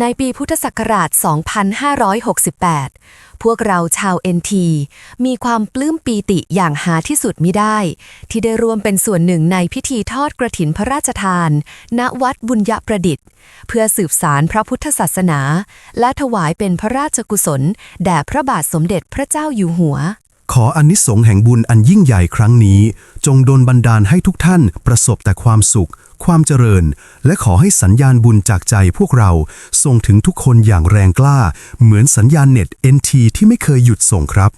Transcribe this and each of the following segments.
ในปีพุทธศักราช 2568 พวกเราชาว NT มีความปลื้มปีติอย่างหาที่สุดมิได้ ที่ได้รวมเป็นส่วนหนึ่งในพิธีทอดกระถินพระราชทาน ณวัดบุญยประดิษฐ์ เพื่อสืบสารพระพุทธศาสนา และถวายเป็นพระราชกุศล แด่พระบาทสมเด็จพระเจ้าอยู่หัว ออนนิสงส์แห่งบุญอันยิ่งใหญ่ครั้งนี้ จงดลบันดาลให้ทุกท่านประสบแต่ความสุข ความเจริญ และขอให้สัญญาณบุญจากใจพวกเราส่งถึงทุกคนอย่างแรงกล้า เหมือนสัญญาณเน็ต NT ที่ไม่เคยหยุดส่งครับ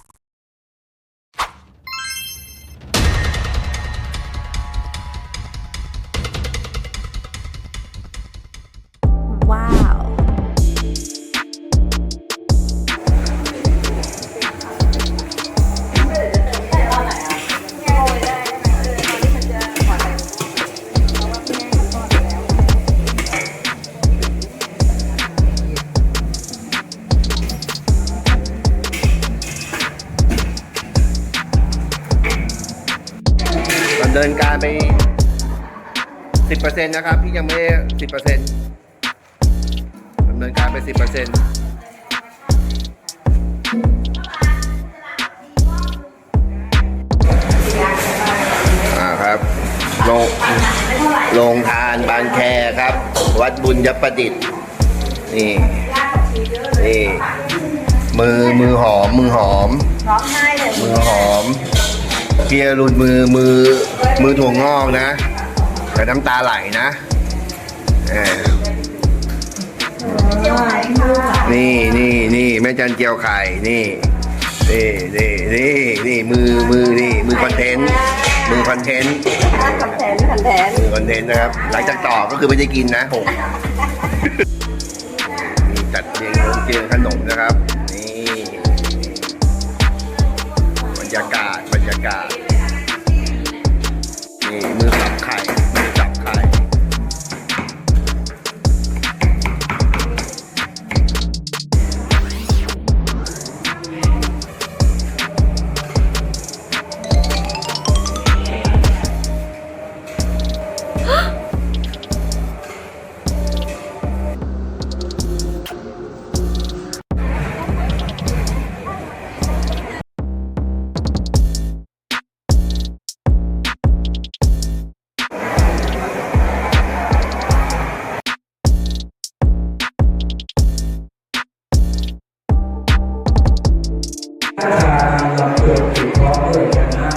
นินการไป 10%นะครับ พี่ยังไม่ได้ 10%ดำเนินการไป 10%อ่าครับโรงโรงทานบางแคครับ วัดบุญยประดิษฐ์นี่นี่มือมือหอมมือหอมร้องไห้เลยมือหอม เพียรุนมือมือมือถั่วงอกนะ แต่น้ำตาไหลนะเออนี่นี่นี่แม่จันเจียวไข่ นี่นี่นี่นี่นี่มือมือนี่มือคอนเทนต์มือคอนเทนต์คอนแทนคอนแทนมือคอนเทนต์นะครับ หลังจากต่อก็คือไม่ได้กินนะผมนี่จัดเรียงเรียงขนมนะครับ นี่บรรยากาศบรรยากาศ นี่ เกิดติดพร้อมด้วยคณะ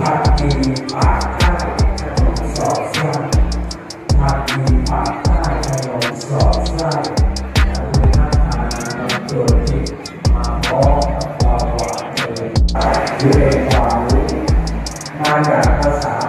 ผักดีปากใต้ขนมสอบไส้ผักดีปากใต้ขนมสอบไส้และคุณน่าทานำเกิดติดมาพร้อมกับความหวานเลยคือเป็นความรู้มาจากภาษา